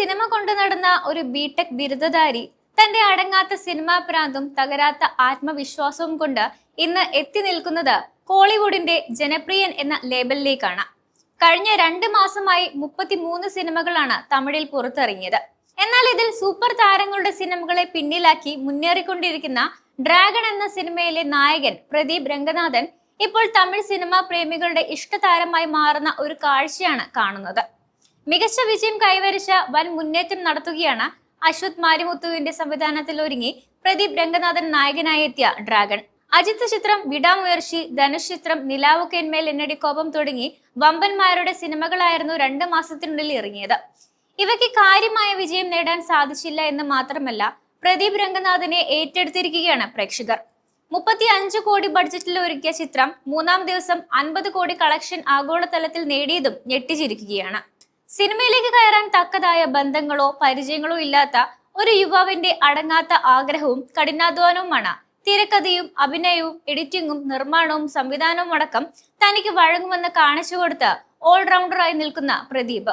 Cinema കൊണ്ടു നടന്ന ഒരു ബിടെക് ബിരുദധാരി തന്റെ അടങ്ങാത്ത സിനിമാ പ്രാന്തും തകരാത്ത ആത്മവിശ്വാസവും കൊണ്ട് ഇന്ന് എത്തി നിൽക്കുന്നത് കോളിവുഡിന്റെ ജനപ്രിയൻ എന്ന ലേബലിലേക്കാണ്. കഴിഞ്ഞ രണ്ട് മാസമായി മുപ്പത്തിമൂന്ന് സിനിമകളാണ് തമിഴിൽ പുറത്തിറങ്ങിയത്. എന്നാൽ ഇതിൽ സൂപ്പർ താരങ്ങളുടെ സിനിമകളെ പിന്നിലാക്കി മുന്നേറിക്കൊണ്ടിരിക്കുന്ന ഡ്രാഗൺ എന്ന സിനിമയിലെ നായകൻ പ്രദീപ് രംഗനാഥൻ ഇപ്പോൾ തമിഴ് സിനിമാ പ്രേമികളുടെ ഇഷ്ടതാരമായി മാറുന്ന ഒരു കാഴ്ചയാണ് കാണുന്നത്. മികച്ച വിജയം കൈവരിച്ച വൻ മുന്നേറ്റം നടത്തുകയാണ് അശ്വത് മാരിമുത്തുവിന്റെ സംവിധാനത്തിൽ ഒരുങ്ങി പ്രദീപ് രംഗനാഥൻ നായകനായി എത്തിയ ഡ്രാഗൺ. അജിത്ത് ചിത്രം വിടാമുയർച്ചി ധനുഷ് ചിത്രം നിലാവുക്കേന്മേൽ എന്നടി കോപം തുടങ്ങി വമ്പന്മാരുടെ സിനിമകളായിരുന്നു രണ്ട് മാസത്തിനുള്ളിൽ ഇറങ്ങിയത്. ഇവയ്ക്ക് കാര്യമായ വിജയം നേടാൻ സാധിച്ചില്ല എന്ന് മാത്രമല്ല പ്രദീപ് രംഗനാഥിനെ ഏറ്റെടുത്തിരിക്കുകയാണ് പ്രേക്ഷകർ. മുപ്പത്തി അഞ്ച് കോടി ബഡ്ജറ്റിൽ ഒരുക്കിയ ചിത്രം മൂന്നാം ദിവസം അൻപത് കോടി കളക്ഷൻ ആഗോളതലത്തിൽ നേടിയതും ഞെട്ടിച്ചിരിക്കുകയാണ്. സിനിമയിലേക്ക് കയറാൻ തക്കതായ ബന്ധങ്ങളോ പരിചയങ്ങളോ ഇല്ലാത്ത ഒരു യുവാവിന്റെ അടങ്ങാത്ത ആഗ്രഹവും കഠിനാധ്വാനവുമാണ്. തിരക്കഥയും അഭിനയവും എഡിറ്റിംഗും നിർമ്മാണവും സംവിധാനവും അടക്കം തനിക്ക് വഴങ്ങുമെന്ന് കാണിച്ചു കൊടുത്ത് ഓൾറൗണ്ടറായി നിൽക്കുന്ന പ്രദീപ്.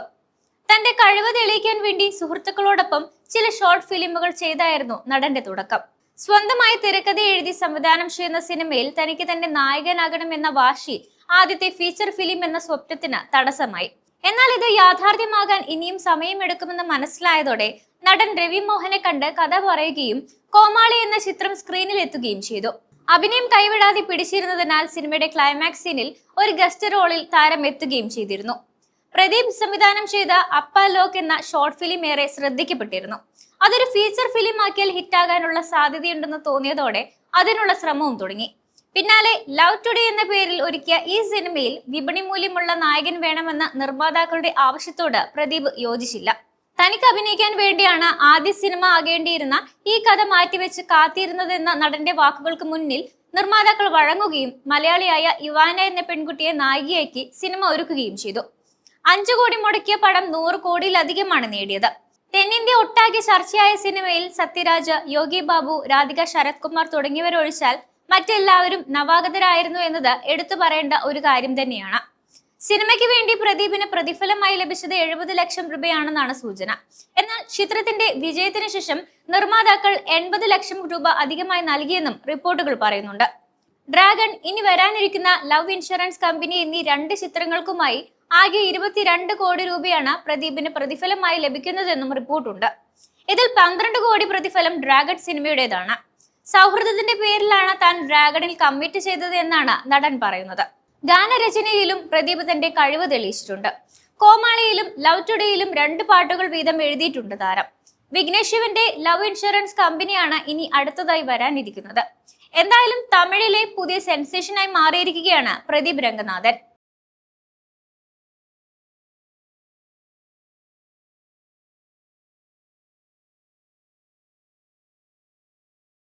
തന്റെ കഴിവ് തെളിയിക്കാൻ വേണ്ടി സുഹൃത്തുക്കളോടൊപ്പം ചില ഷോർട്ട് ഫിലിമുകൾ ചെയ്തായിരുന്നു നടന്റെ തുടക്കം. സ്വന്തമായി തിരക്കഥ എഴുതി സംവിധാനം ചെയ്യുന്ന സിനിമയിൽ തനിക്ക് തന്റെ നായകനാകണമെന്ന വാശി ആദ്യത്തെ ഫീച്ചർ ഫിലിം എന്ന സ്വപ്നത്തിന് തടസ്സമായി. എന്നാൽ ഇത് യാഥാർത്ഥ്യമാകാൻ ഇനിയും സമയമെടുക്കുമെന്ന് മനസ്സിലായതോടെ നടൻ രവി മോഹനെ കണ്ട് കഥ പറയുകയും കോമാളി എന്ന ചിത്രം സ്ക്രീനിൽ എത്തുകയും ചെയ്തു. അഭിനയം കൈവിടാതെ പിടിച്ചിരുന്നതിനാൽ സിനിമയുടെ ക്ലൈമാക്സ് സീനിൽ ഒരു ഗസ്റ്റ് റോളിൽ താരം എത്തുകയും ചെയ്തിരുന്നു. പ്രദീപ് സംവിധാനം ചെയ്ത അപ്പ ലോക്ക് എന്ന ഷോർട്ട് ഫിലിം ഏറെ ശ്രദ്ധിക്കപ്പെട്ടിരുന്നു. അതൊരു ഫീച്ചർ ഫിലിം ആക്കിയാൽ ഹിറ്റാകാനുള്ള സാധ്യതയുണ്ടെന്ന് തോന്നിയതോടെ അതിനുള്ള ശ്രമവും തുടങ്ങി. പിന്നാലെ ലവ് ടുഡേ എന്ന പേരിൽ ഒരുക്കിയ ഈ സിനിമയിൽ വിപണി മൂല്യമുള്ള നായകൻ വേണമെന്ന നിർമ്മാതാക്കളുടെ ആവശ്യത്തോട് പ്രദീപ് യോജിച്ചില്ല. തനിക്ക് അഭിനയിക്കാൻ വേണ്ടിയാണ് ആദ്യ സിനിമ ആകേണ്ടിയിരുന്ന ഈ കഥ മാറ്റിവെച്ച് കാത്തിരുന്നതെന്ന നടന്റെ വാക്കുകൾക്ക് മുന്നിൽ നിർമ്മാതാക്കൾ വഴങ്ങുകയും മലയാളിയായ യുവാന എന്ന പെൺകുട്ടിയെ നായികയാക്കി സിനിമ ഒരുക്കുകയും ചെയ്തു. അഞ്ചു കോടി മുടക്കിയ പടം നൂറ് കോടിയിലധികമാണ് നേടിയത്. തെന്നിന്ത്യ ഒട്ടാകെ ചർച്ചയായ സിനിമയിൽ സത്യരാജ് യോഗി ബാബു രാധിക ശരത് കുമാർ തുടങ്ങിയവരൊഴിച്ചാൽ മറ്റെല്ലാവരും നവാഗതരായിരുന്നു എന്നത് എടുത്തു പറയേണ്ട ഒരു കാര്യം തന്നെയാണ്. സിനിമയ്ക്ക് വേണ്ടി പ്രദീപിന് പ്രതിഫലമായി ലഭിച്ചത് എഴുപത് ലക്ഷം രൂപയാണെന്നാണ് സൂചന. എന്നാൽ ചിത്രത്തിന്റെ വിജയത്തിന് ശേഷം നിർമ്മാതാക്കൾ എൺപത് ലക്ഷം രൂപ അധികമായി നൽകിയെന്നും റിപ്പോർട്ടുകൾ പറയുന്നുണ്ട്. ഡ്രാഗൺ ഇനി വരാനിരിക്കുന്ന ലവ് ഇൻഷുറൻസ് കമ്പനി എന്നീ രണ്ട് ചിത്രങ്ങൾക്കുമായി ആകെ ഇരുപത്തിരണ്ട് കോടി രൂപയാണ് പ്രദീപിന് പ്രതിഫലമായി ലഭിക്കുന്നതെന്നും റിപ്പോർട്ടുണ്ട്. ഇതിൽ പന്ത്രണ്ട് കോടി പ്രതിഫലം ഡ്രാഗൺ സിനിമയുടേതാണ്. സൗഹൃദത്തിന്റെ പേരിലാണ് താൻ ഡ്രാഗണിൽ കമ്മിറ്റ് ചെയ്തത് എന്നാണ് നടൻ പറയുന്നത്. ഗാനരചനയിലും പ്രദീപ് തന്റെ കഴിവ് തെളിയിച്ചിട്ടുണ്ട്. കോമാളിയിലും ലവ് ടുഡേയിലും രണ്ട് പാട്ടുകൾ വീതം എഴുതിയിട്ടുണ്ട് താരം. വിഘ്നേഷ് ശിവന്റെ ലവ് ഇൻഷുറൻസ് കമ്പനിയാണ് ഇനി അടുത്തതായി വരാനിരിക്കുന്നത്. എന്തായാലും തമിഴിലെ പുതിയ സെൻസേഷനായി മാറിയിരിക്കുകയാണ് പ്രദീപ് രംഗനാഥൻ.